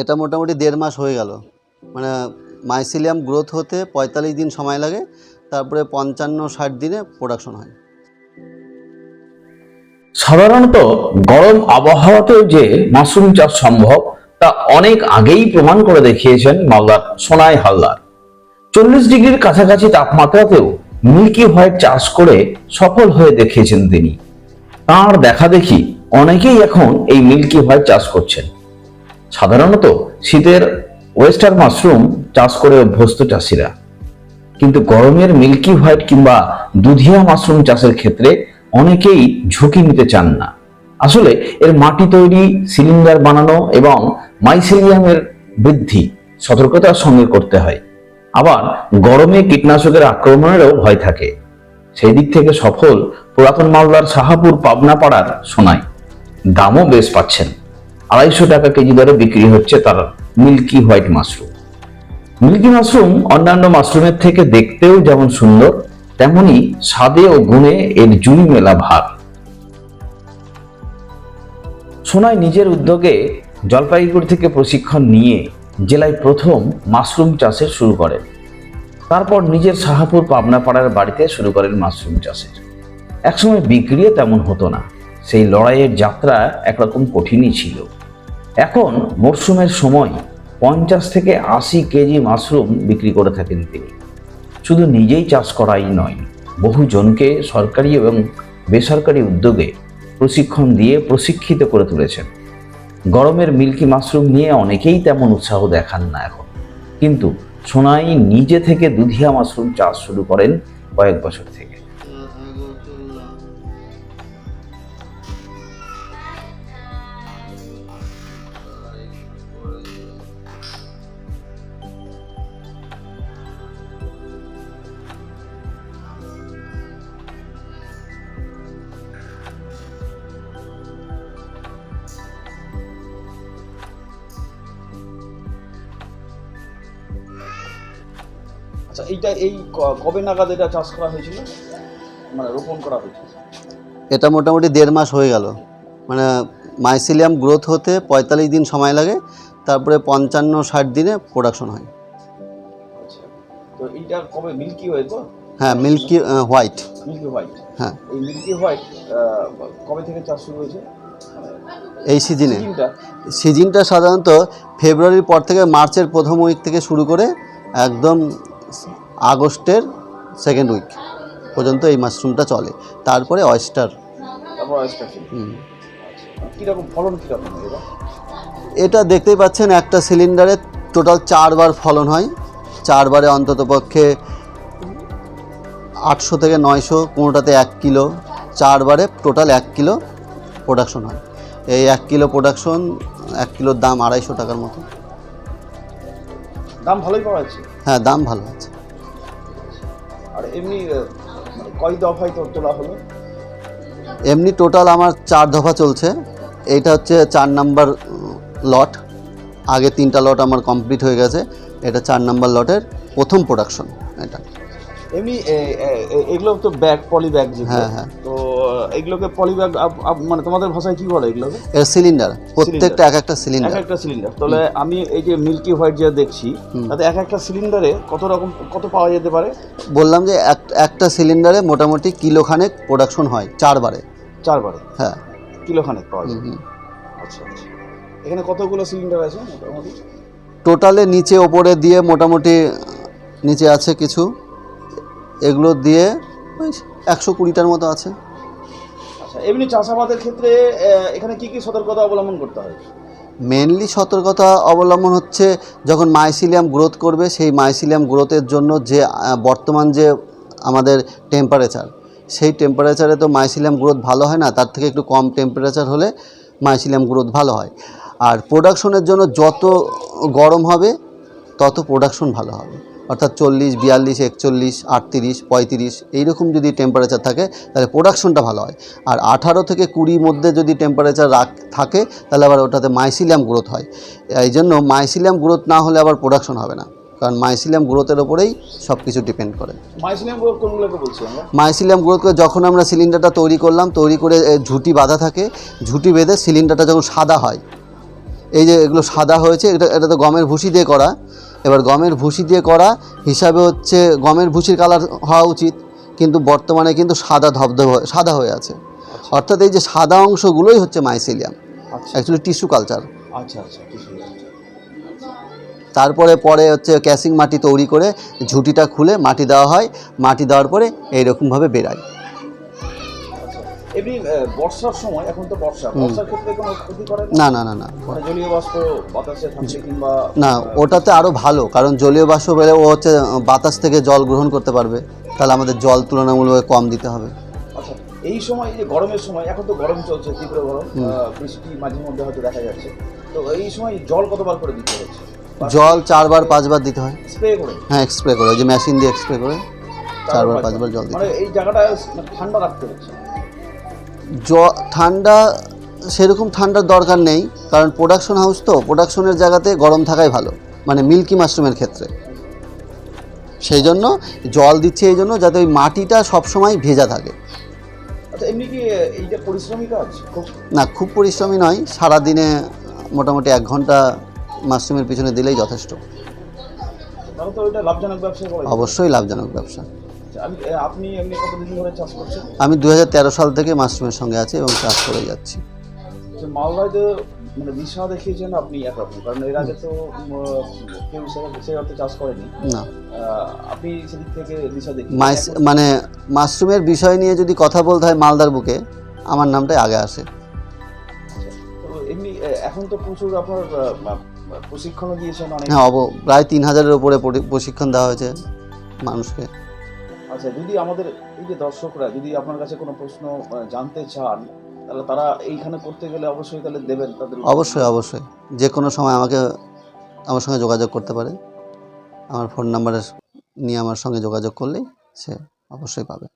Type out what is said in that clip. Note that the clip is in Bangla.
এটা মোটামুটি দেড় মাস হয়ে গেল। মানে মাইসিলিয়াম গ্রোথ হতে পঁয়তাল্লিশ দিন সময় লাগে, তারপরে পঞ্চান্ন ষাট দিনে প্রোডাকশন হয়। সাধারণত গরম আবহাওয়াতেও যে মাশরুম চাষ সম্ভব, তা অনেক আগেই প্রমাণ করে দেখিয়েছেন মালদার সোনাই হালদার। চল্লিশ ডিগ্রির কাছাকাছি তাপমাত্রাতেও মিল্কি হোয়াইট চাষ করে সফল হয়ে দেখিয়েছেন তিনি। তার দেখা দেখি অনেকেই এখন এই মিল্কি হোয়াইট চাষ করছেন। সাধারণত শীতের ওয়েস্টার মাশরুম চাষ করে অভ্যস্ত চাষিরা। কিন্তু গরমের মিল্কি হোয়াইট কিংবা দুধিয়া মাশরুম চাষের ক্ষেত্রে অনেকেই ঝুঁকি নিতে চান না। আসলে এর মাটি তৈরি, সিলিন্ডার বানানো এবং মাইসেলিয়ামের বৃদ্ধি সতর্কতার সঙ্গে করতে হয়। আবার গরমে কীটনাশকের আক্রমণেরও ভয় থাকে। সেই দিক থেকে সফল পুরাতন মালদার সাহাপুর পাবনা পাড়ার সোনায় দামও বেশ পাচ্ছেন। আড়াইশো টাকা কেজি দরে বিক্রি হচ্ছে তার milky white mushroom. Milky mushroom অন্যান্য মাশরুমের থেকে দেখতেও যেমন সুন্দর, তেমনি স্বাদে ও গুণে এর জুই মেলা ভার। সোনায় নিজের উদ্যোগে জলপাইগুড়ি থেকে প্রশিক্ষণ নিয়ে জেলায় প্রথম মাশরুম চাষে শুরু করেন। তারপর নিজের শাহাপুর পাবনাপাড়ার বাড়িতে শুরু করেন মাশরুম চাষের। একসময় বিক্রিও তেমন হতো না, সেই লড়াইয়ের যাত্রা একরকম কঠিনই ছিল। এখন মরশুমের সময় পঞ্চাশ থেকে আশি কেজি মাশরুম বিক্রি করে থাকেন তিনি। শুধু নিজেই চাষ করাই নয় বহু জনকে সরকারি এবং বেসরকারি উদ্যোগে প্রশিক্ষণ দিয়ে প্রশিক্ষিত করে তুলেছেন। গরমের মিল্কি মাশরুম নিয়ে অনেকেই তেমন উৎসাহ দেখান না এখন। কিন্তু সোনাই নিজে থেকে দুধিয়া মাশরুম চাষ শুরু করেন কয়েক বছর থেকে। আচ্ছা এইটা এই কবে নাগাদ এটা চাষ করা হয়েছিল? মানে রোপণ করা হয়েছিল? এটা মোটামুটি দেড় মাস হয়ে গেল। মানে মাইসিলিয়াম গ্রোথ হতে পঁয়তাল্লিশ দিন সময় লাগে তারপরে পঞ্চান্ন ষাট দিনে প্রোডাকশন হয়। আচ্ছা তো এইটা কবে মিল্কি হয় তো হ্যাঁ মিল্কি হোয়াইট মিল্কি হোয়াইট হ্যাঁ। এই মিল্কি হোয়াইট কবে থেকে চাষ শুরু হয়েছে? এই সিজনে সিজনটা সিজনটা সাধারণত ফেব্রুয়ারির পর থেকে মার্চের প্রথম উইক থেকে শুরু করে একদম আগস্টের সেকেন্ড উইক পর্যন্ত এই মাশরুমটা চলে। তারপরে অয়েস্টার এটা দেখতেই পাচ্ছেন একটা সিলিন্ডারে টোটাল চারবার ফলন হয়। চারবারে অন্তত পক্ষে আটশো থেকে নয়শো কোনোটাতে এক কিলো। চারবারে টোটাল এক কিলো প্রোডাকশন হয়। এই এক কিলো প্রোডাকশন এক কিলোর দাম আড়াইশো টাকার মতো। দাম ভালোই পাওয়া যাচ্ছে। হ্যাঁ দাম ভালো আছে। আর এমনি মানে কয় দফায় তোর তোলা হলো? এমনি টোটাল আমার চার দফা চলছে। এটা হচ্ছে চার নাম্বার লট। আগে তিনটা লট আমার কমপ্লিট হয়ে গেছে। এটা চার নাম্বার লটের প্রথম প্রোডাকশন এটা। এমনি এগুলো তো ব্যাগ পলি ব্যাগ হ্যাঁ, হ্যাঁ। তো এগুলোকে পলি ব্যাগ মানে তোমাদের ভাষায় কি বলে এগুলোকে? সিলিন্ডার। প্রত্যেকটা এক একটা সিলিন্ডার। এক একটা সিলিন্ডার। তাহলে আমি এই যে মিল্কি হোয়াইট যে দেখছি তাতে এক একটা সিলিন্ডারে কত রকম কত পাওয়া যেতে পারে? বললাম যে এক একটা সিলিন্ডারে মোটামুটি কিলোখানেক প্রোডাকশন হয় চারবারে। চারবারে? হ্যাঁ। কিলো খানেক পাওয়া যায়। আচ্ছা আচ্ছা। এখানে কতগুলো সিলিন্ডার আছে মোটামুটি? টোটালে নিচে ওপরে দিয়ে মোটামুটি নিচে আছে কিছু। এগুলো দিয়ে একশো কুড়িটার মতো আছে। আচ্ছা এমনি চাষাবাদের ক্ষেত্রে এখানে কি কি সতর্কতা অবলম্বন করতে হয়? মেনলি সতর্কতা অবলম্বন হচ্ছে যখন মাইসিলিয়াম গ্রোথ করবে, সেই মাইসিলিয়াম গ্রোথের জন্য যে বর্তমান যে আমাদের টেম্পারেচার সেই টেম্পারেচারে তো মাইসিলিয়াম গ্রোথ ভালো হয় না, তার থেকে একটু কম টেম্পারেচার হলে মাইসিলিয়াম গ্রোথ ভালো হয়। আর প্রোডাকশনের জন্য যত গরম হবে, তত প্রোডাকশন ভালো হবে। অর্থাৎ চল্লিশ বিয়াল্লিশ একচল্লিশ আটত্রিশ পঁয়ত্রিশ এইরকম যদি টেম্পারেচার থাকে তাহলে প্রোডাকশনটা ভালো হয়। আর আঠারো থেকে কুড়ির মধ্যে যদি টেম্পারেচার রাখ থাকে তাহলে আবার ওটাতে মাইসিলিয়াম গ্রোথ হয়। এই জন্য মাইসিলিয়াম গ্রোথ না হলে আবার প্রোডাকশন হবে না। কারণ মাইসিলিয়াম গ্রোথের ওপরেই সব কিছু ডিপেন্ড করে মাইসিলিয়াম গ্রোথ কোনগুলোকে বলছি আমরা? মাইসিলিয়াম গ্রোথ করে যখন আমরা সিলিন্ডারটা তৈরি করলাম তৈরি করে ঝুঁটি বাঁধা থাকে ঝুঁটি বেঁধে সিলিন্ডারটা যখন সাদা হয় এই যে এগুলো সাদা হয়েছে এটা এটা তো গমের ভুসি দিয়ে করা এবার গমের ভুসি দিয়ে করা হিসাবে হচ্ছে গমের ভুসির কালার হওয়া উচিত কিন্তু বর্তমানে কিন্তু সাদা ধবধব সাদা হয়ে আছে। অর্থাৎ এই যে সাদা অংশগুলোই হচ্ছে মাইসিলিয়াম আচ্ছা। অ্যাকচুয়ালি টিস্যু কালচার আচ্ছা আচ্ছা তারপরে পরে হচ্ছে ক্যাসিং মাটি তৈরি করে ঝুঁটিটা খুলে মাটি দেওয়া হয় মাটি দেওয়ার পরে এইরকমভাবে বেরায়। আচ্ছা এমনি বর্ষার সময় এখন তো বর্ষা বর্ষার ক্ষেত্রে কোনো ক্ষতি করে না? না না না মানে জলীয় বাষ্প বাতাসে থাকলে কিংবা না ওটাতে আরও ভালো কারণ জলীয় বাষ্প পেলে ও হচ্ছে বাতাস থেকে জল গ্রহণ করতে পারবে। তাহলে আমাদের জল তুলনামূলক কম দিতে হবে। আচ্ছা এই সময় যে গরমের সময় এখন তো গরম চলছে তীব্র গরম বৃষ্টি মাঝে মধ্যে হয়তো দেখা যাচ্ছে। তো এই সময় জল কতবার করে দিতে হচ্ছে? জল চারবার পাঁচবার দিতে হয়। স্প্রে করে? হ্যাঁ স্প্রে করে ওই যে মেশিন দিয়ে স্প্রে করে চারবার পাঁচবার। জল দিতে মানে এই জায়গাটা মানে ঠান্ডা রাখতে হচ্ছে। জ ঠান্ডা সেরকম ঠান্ডার দরকার নেই কারণ প্রোডাকশন হাউস তো প্রোডাকশনের জায়গাতে গরম থাকাই ভালো মানে মিল্কি মাশরুমের ক্ষেত্রে। সেই জন্য জল দিচ্ছে এই জন্য যাতে ওই মাটিটা সবসময় ভেজা থাকে। আচ্ছা না খুব পরিশ্রমী নয় সারাদিনে মোটামুটি এক ঘণ্টা মাশরুমের পিছনে দিলেই যথেষ্ট। অবশ্যই লাভজনক ব্যবসা। আমি আপনি এমনি কতদিন ধরে চাষ করছেন? আমি দু সাল থেকে মাশরুমের সঙ্গে আছি এবং চাষ করে যাচ্ছি। মালদায় তো মানে দিশা দেখিয়েছেন আপনি একরকম কারণ এর আগে তো কেউ সেই অর্থে চাষ করেনি। না। আপনি সেদিক থেকে দিশা দেখি মানে মাশরুমের বিষয় নিয়ে যদি কথা বলতে হয় মালদার বুকে আমার নামটাই আগে আসে। এমনি এখন তো প্রচুর আপনার প্রশিক্ষণও দিয়েছেন অনেক। হ্যাঁ অব প্রায় তিন হাজারের উপরে প্রশিক্ষণ দেওয়া হয়েছে মানুষকে। আচ্ছা যদি আমাদের এই যে দর্শকরা যদি আপনার কাছে কোনো প্রশ্ন জানতে চান, তাহলে তারা এইখানে করতে গেলে অবশ্যই তাহলে দেবেন তাদের অবশ্যই অবশ্যই। যে কোনো সময় আমাকে আমার সঙ্গে যোগাযোগ করতে পারে। আমার ফোন নাম্বারের নিয়ে আমার সঙ্গে যোগাযোগ করলেই সে অবশ্যই পাবে।